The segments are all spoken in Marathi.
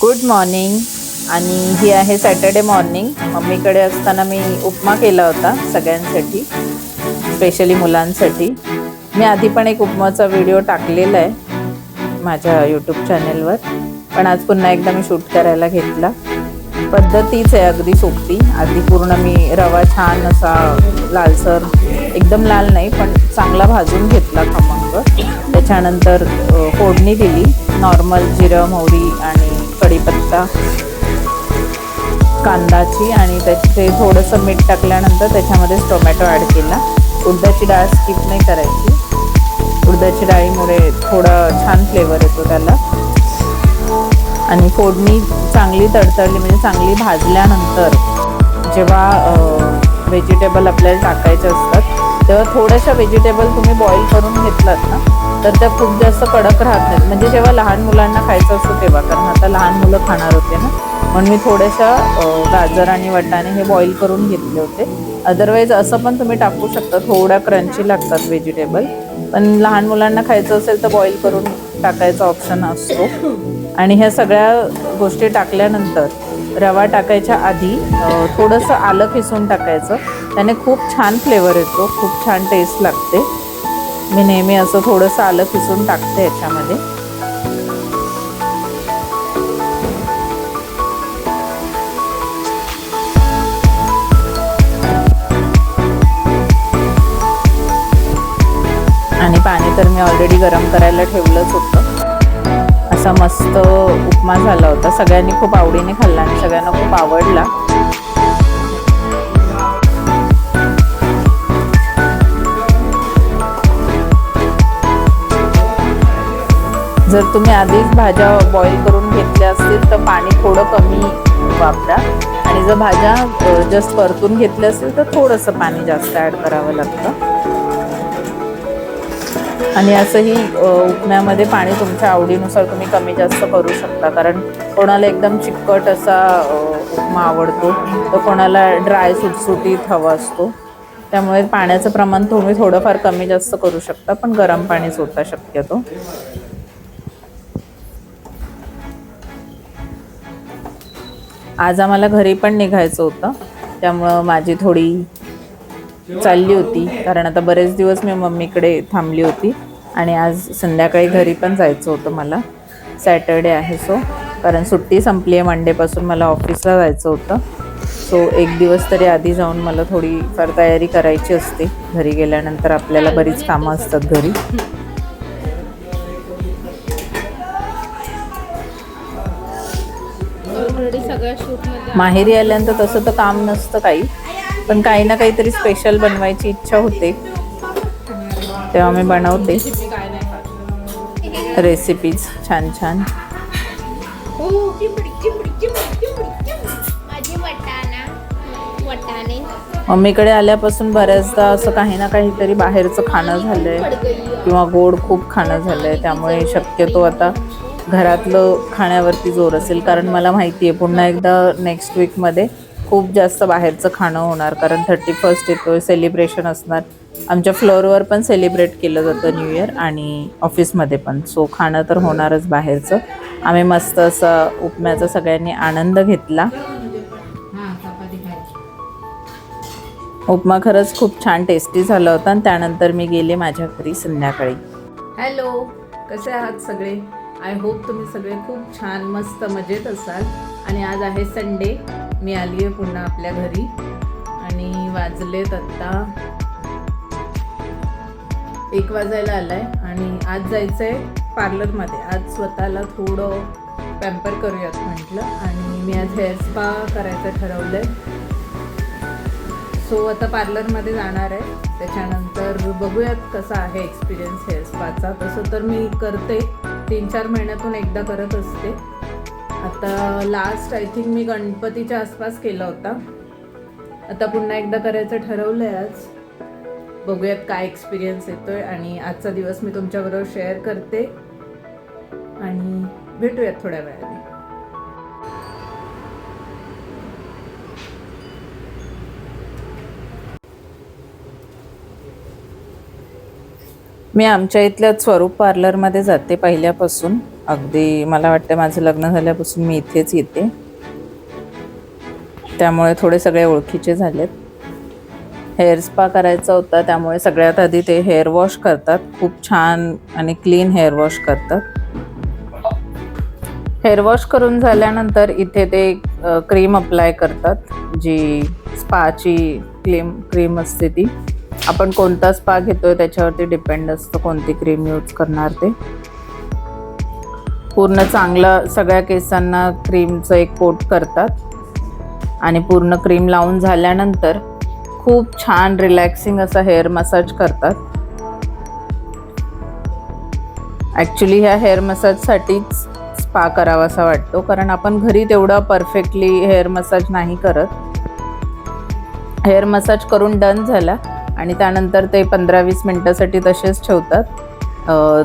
Good morning. आणि ही आहे सॅटर्डे मॉर्निंग. मम्मीकडे असताना मी उपमा केला होता सगळ्यांसाठी स्पेशली मुलांसाठी. मी आधी पण एक उपमाचा व्हिडिओ टाकलेला आहे माझ्या यूट्यूब चॅनेलवर पण आज पुन्हा एकदा मी शूट करायला घेतला. पद्धतीच आहे अगदी सोपी. आधी पूर्ण मी रवा छान असा लालसर एकदम लाल नाही पण चांगला भाजून घेतला खमंग. त्याच्यानंतर फोडणी दिली. नॉर्मल जिरं मोहरी आणि कढीपत्ता कांदाची आणि त्याचे थोडंसं मीठ टाकल्यानंतर त्याच्यामध्येच टोमॅटो ॲड केला. उडदाची डाळ स्किप नाही करायची. उडदाची डाळीमुळे थोडा छान फ्लेवर येतो त्याला. आणि फोडणी चांगली तडतडली म्हणजे चांगली भाजल्यानंतर जेव्हा व्हेजिटेबल आपल्याला टाकायचे असतात तेव्हा थोड्याशा व्हेजिटेबल तुम्ही बॉईल करून घेतलात ना तर त्या खूप जास्त कडक राहत नाहीत. म्हणजे जेव्हा लहान मुलांना खायचं असतं तेव्हा कारण आता लहान मुलं खाणार होते ना. म्हणून मी थोड्याशा गाजर आणि वटाणे हे बॉईल करून घेतले होते. अदरवाईज असं पण तुम्ही टाकू शकता. थोड्या क्रंची लागतात व्हेजिटेबल पण लहान मुलांना खायचं असेल तर बॉईल करून टाकायचा ऑप्शन असतो. आणि ह्या सगळ्या गोष्टी टाकल्यानंतर रवा टाकायच्या आधी थोडंसं आलं खिसून टाकायचं. त्याने खूप छान फ्लेवर येतो. खूप छान टेस्ट लागते. मी नेहमी असं थोडंसं आलं किसून टाकते याच्यामध्ये. आणि पाणी तर मी ऑलरेडी गरम करायला ठेवलंच होतं. असा मस्त उपमा झाला होता. सगळ्यांनी खूप आवडीने खाल्ला आणि सगळ्यांना खूप आवडला. जर तुम्ही आधीच भाज्या बॉईल करून घेतल्या असतील तर पाणी थोडं कमी वापरा. आणि जर भाज्या जस्ट परतून घेतल्या असतील तर थोडंसं पाणी जास्त ॲड करावं लागतं. आणि असंही उकण्यामध्ये उपम्यामध्ये पाणी तुमच्या आवडीनुसार तुम्ही कमी जास्त करू शकता. कारण कोणाला एकदम चिकट असा उपमा आवडतो तर कोणाला ड्राय सुटसुटीत हवा असतो. त्यामुळे पाण्याचं प्रमाण तुम्ही थोडंफार कमी जास्त करू शकता पण गरम पाणी सोडता शक्यतो. आज आम्हाला घरी पण निघायचं होतं. त्यामुळं माझी थोडी चालली होती. कारण आता बरेच दिवस मी मम्मीकडे थांबली होती. आणि आज संध्याकाळी घरी पण जायचं होतं मला. सॅटर्डे आहे सो. कारण सुट्टी संपली आहे मंडेपासून मला ऑफिसला जायचं होतं. सो एक दिवस तरी आधी जाऊन मला थोडी फार तयारी करायची असते. घरी गेल्यानंतर आपल्याला बरीच कामं असतात घरी. ऑलरेडी सगळ्या शूटमध्ये माहेरी आल्यानंतर तसं तर काम नसतं काही. पण काही ना काहीतरी स्पेशल बनवायची इच्छा होते. तेव्हा मी बनवते. रेसिपीज छान छान. हो वटाणे. मम्मीकडे आल्यापासून बऱ्याचदा असं काही ना काहीतरी बाहेरचं खाणं झालंय. किंवा गोड खूप खाणं झालंय. त्यामुळे शक्यतो आता घरातलं खाण्यावरती जोर असेल कारण मला माहिती आहे पुन्हा एकदा नेक्स्ट वीकमध्ये खूप जास्त बाहेरचं खाणं होणार कारण थर्टी फर्स्ट येतो सेलिब्रेशन असणार. आमच्या फ्लोअरवर पण सेलिब्रेट केलं जातं न्यू इयर आणि ऑफिसमध्ये पण. सो खाणं तर होणारच बाहेरचं. आम्ही मस्त असं उपम्याचा सगळ्यांनी आनंद घेतला. उपमा खरंच खूप छान टेस्टी झाला होता आणि त्यानंतर मी गेले माझ्या घरी संध्याकाळी. हॅलो कसे आहात सगळे? आय होप तुम्ही सगळे खूप छान मस्त मजेत असाल. आणि आज आहे संडे. मी आली आहे पुन्हा आपल्या घरी. आणि वाजलेत आत्ता एक वाजायला आलाय. आणि आज जायचं आहे पार्लरमध्ये आज स्वतःला थोडं पॅम्पर करूयात म्हटलं. आणि मी आज हेअर स्पा करायचं ठरवलं आहे सो आता पार्लरमध्ये जाणार आहे. त्याच्यानंतर बघूयात कसा आहे एक्सपिरियन्स हेअर स्पाचा तसं तर मी करते. तीन चार महिन्यातून एकदा करत असते. आता लास्ट आय थिंक मी गणपतीच्या आसपास केला होता. आता पुन्हा एकदा करायचं ठरवलं आहे आज. बघूयात काय एक्सपिरियन्स येतो आहे आणि आजचा दिवस मी तुमच्याबरोबर शेअर करते. आणि भेटूयात थोड्या वेळाने. मी आमच्या इथल्या स्वरूप पार्लरमध्ये जाते पहिल्यापासून. अगदी मला वाटतं माझं लग्न झाल्यापासून मी इथेच येते. त्यामुळे थोडे सगळे ओळखीचे झालेत. हेअर स्पा करायचा होता त्यामुळे सगळ्यात आधी ते हेअर वॉश करतात. खूप छान आणि क्लीन हेअर वॉश करतात. हेअर वॉश करून झाल्यानंतर इथे ते क्रीम अप्लाय करतात जी स्पाची क्लीम क्रीम असते ती. आपण कोणता स्पा घेतोय त्याच्यावरती डिपेंड असतं कोणती क्रीम यूज करणार ते. पूर्ण चांगलं सगळ्या केसांना क्रीमचं एक कोट करतात. आणि पूर्ण क्रीम लावून झाल्यानंतर खूप छान रिलॅक्सिंग असा हेअर मसाज करतात. ॲक्च्युली ह्या हेअर मसाजसाठीच स्पा करावासा वाटतो कारण आपण घरी तेवढा परफेक्टली हेअर मसाज नाही करत. हेअर मसाज करून डन झाला आणि त्यानंतर ते पंधरा वीस मिनटासाठी तसेच ठेवतात.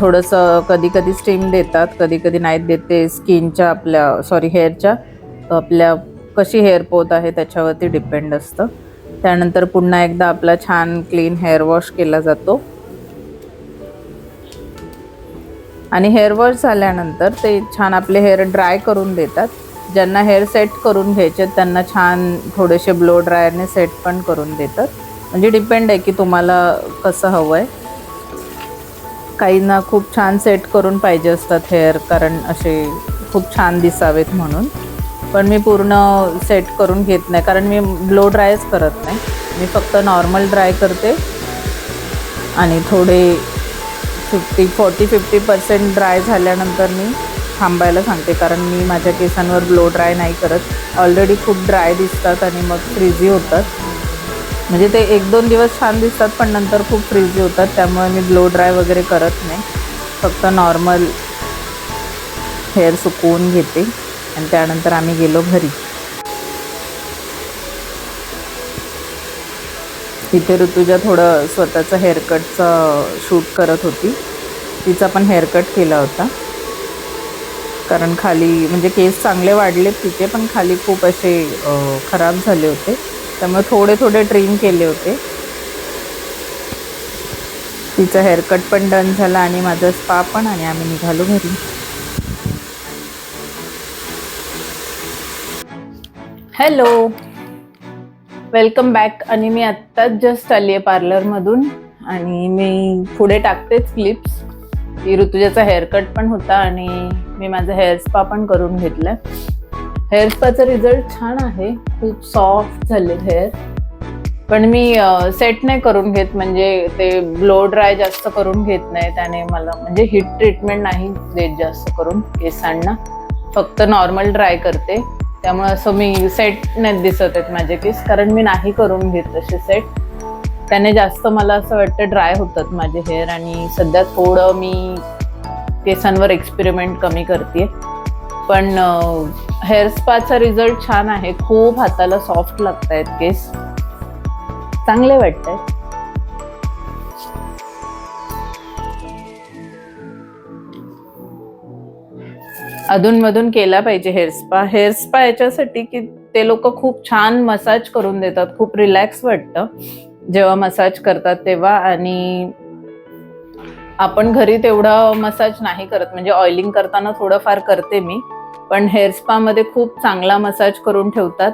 थोडंसं कधी कधी स्टीम देतात कधी कधी नाही देत. ते स्किनच्या आपल्या सॉरी हेअरच्या आपल्या कशी हेअर पोत आहे त्याच्यावरती डिपेंड असतं. त्यानंतर पुन्हा एकदा आपला छान क्लीन हेअर वॉश केला जातो. आणि हेअर वॉश झाल्यानंतर ते छान आपले हेअर ड्राय करून देतात. ज्यांना हेअर सेट करून घ्यायचे आहेत, त्यांना छान थोडेसे ब्लो ड्रायरने सेट पण करून देतात. म्हणजे डिपेंड आहे की तुम्हाला कसं हवं आहे काहींना खूप छान सेट करून पाहिजे असतात हेअर कारण असे खूप छान दिसावेत म्हणून. पण मी पूर्ण सेट करून घेत नाही कारण मी ब्लो ड्रायच करत नाही. मी फक्त नॉर्मल ड्राय करते. आणि थोडे fifty forty fifty percent dry झाल्यानंतर मी थांबायला सांगते कारण मी माझ्या केसांवर ब्लो ड्राय नाही करत. ऑलरेडी खूप ड्राय दिसतात आणि मग फ्रिझी होतात. म्हणजे ते एक दोन दिवस छान दिसतात पण नंतर खूप फ्रीझी होतात. त्यामुळे मी ब्लो ड्राय वगैरे करत नाही. फक्त नॉर्मल हेअर सुकवून घेते आणि त्यानंतर आम्ही गेलो घरी. तिथे ऋतुजा थोडं स्वतःचं हेअरकटचं शूट करत होती. तिचा पण हेअरकट केला होता. कारण खाली म्हणजे केस चांगले वाढलेत तिचे पण खाली खूप असे खराब झाले होते. त्यामुळे थोडे थोडे ट्रिम केले होते. तिचा हेअरकट पण डन झाला आणि माझा स्पा पण आणि आम्ही निघालो घरी. हॅलो वेलकम बॅक आणि मी आत्ताच जस्ट आली आहे पार्लरमधून आणि मी पुढे टाकतेच क्लिप्स ऋतुजाचा हेअरकट पण होता आणि मी माझा हेअर स्पा पण करून घेतला. हेअर स्पाचा रिझल्ट छान आहे खूप सॉफ्ट झाले हेअर. पण मी सेट नाही करून घेत म्हणजे ते ब्लो ड्राय जास्त करून घेत नाही त्याने मला. म्हणजे हिट ट्रीटमेंट नाही देत जास्त करून केसांना. फक्त नॉर्मल ड्राय करते. त्यामुळे असं मी सेट नाही दिसत आहेत माझे केस कारण मी नाही करून घेत तसे सेट त्याने जास्त मला असं वाटतं ड्राय होतात माझे हेअर. आणि सध्या थोडं मी केसांवर एक्सपेरिमेंट कमी करते पण हेअर स्पाचा रिझल्ट छान आहे. खूप हाताला सॉफ्ट लागत आहेत केस. चांगले वाटत आहेत अधूनमधून केला पाहिजे हेअर स्पा. हेअर स्पा याच्यासाठी की ते लोक खूप छान मसाज करून देतात. खूप रिलॅक्स वाटतं. जेव्हा मसाज करतात तेव्हा आणि आपण घरी तेवढा मसाज नाही करत. म्हणजे ऑइलिंग करताना थोडंफार करते मी. पण हेअर स्पामध्ये खूप चांगला मसाज करून ठेवतात.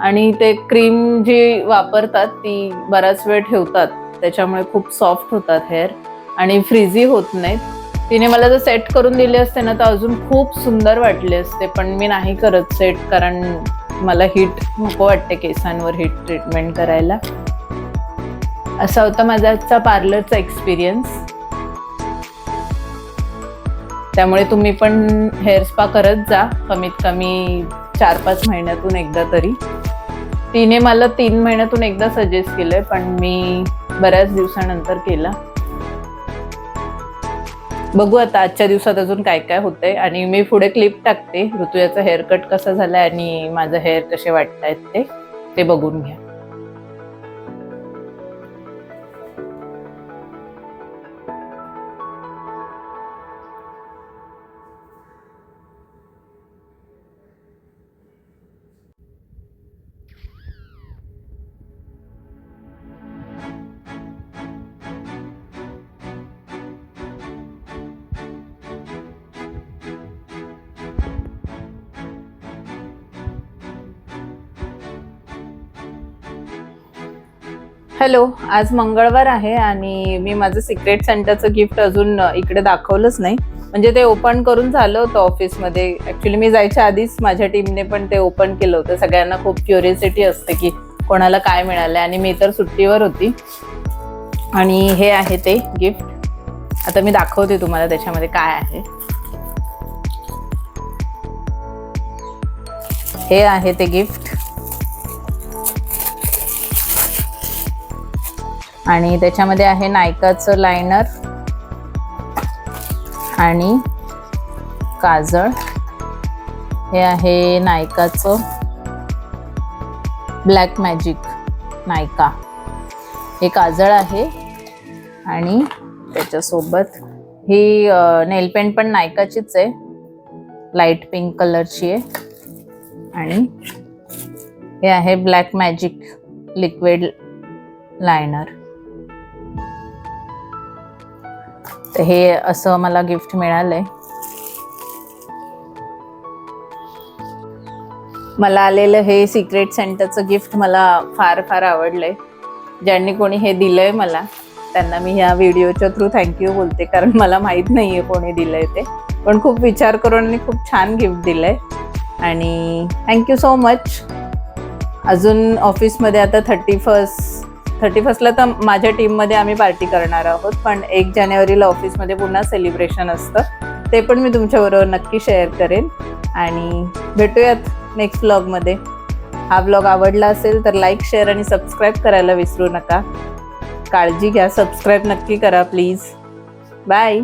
आणि ते क्रीम जी वापरतात ती बराच वेळ ठेवतात. त्याच्यामुळे खूप सॉफ्ट होतात हेअर आणि फ्रीझी होत नाहीत. तिने मला जर सेट करून दिले असते ना तर अजून खूप सुंदर वाटले असते. पण मी नाही करत सेट कारण मला हिट नको वाटते केसांवर हिट ट्रीटमेंट करायला. असा होता माझा आजचा पार्लरचा एक्सपिरियन्स त्यामुळे तुम्ही पण हेअर स्पा करत जा कमीत कमी चार पाच महिन्यातून एकदा तरी. तिने मला तीन महिन्यातून एकदा सजेस्ट केलंय पण मी बऱ्याच दिवसानंतर केला. बघू आता आजच्या दिवसात अजून काय काय होतंय. आणि मी पुढे क्लिप टाकते ऋतुयाचा हेअरकट कसा झालाय आणि माझं हेअर कसे वाटतायत ते ते बघून घ्या. हॅलो आज मंगळवार आहे आणि मी माझं सिक्रेट सेंटरचं गिफ्ट अजून इकडे दाखवलंच नाही. म्हणजे ते ओपन करून झालं होतं ऑफिसमध्ये ऍक्च्युली मी जायच्या आधीच माझ्या टीमने पण ते ओपन केलं होतं. सगळ्यांना खूप क्युरियोसिटी असते की कोणाला काय मिळालं आणि मी तर सुट्टीवर होती. आणि हे आहे ते गिफ्ट आता मी दाखवते तुम्हाला त्याच्यामध्ये काय आहे. हे आहे ते गिफ्ट आणि त्याच्यामध्ये आहे नायकाचं लायनर आणि काजळ. हे आहे नायकाचं ब्लॅक मॅजिक नायका. हे काजळ आहे आणि त्याच्यासोबत ही नेल पेंट पण नायकाचीच आहे. लाइट पिंक कलरची आहे. आणि हे आहे ब्लॅक मॅजिक लिक्विड लायनर तर हे असं मला गिफ्ट मिळालंय. मला आलेलं हे सिक्रेट सेंटरचं गिफ्ट मला फार फार आवडलंय. ज्यांनी कोणी हे दिलंय मला त्यांना मी ह्या व्हिडिओच्या थ्रू थँक्यू बोलते कारण मला माहीत नाहीये कोणी दिलंय ते. पण खूप विचार करून आणि खूप छान गिफ्ट दिलंय. आणि थँक्यू सो मच अजून ऑफिसमध्ये आता थर्टी फर्स्ट थर्टी फर्स्टला तर माझ्या टीममध्ये आम्ही पार्टी करणार आहोत पण एक जानेवारीला ऑफिसमध्ये पुन्हा सेलिब्रेशन असतं. ते पण मी तुमच्याबरोबर नक्की शेअर करेन. आणि भेटूयात नेक्स्ट ब्लॉगमध्ये हा ब्लॉग आवडला असेल तर लाईक शेअर आणि सबस्क्राईब करायला विसरू नका. काळजी घ्या सबस्क्राईब नक्की करा प्लीज बाय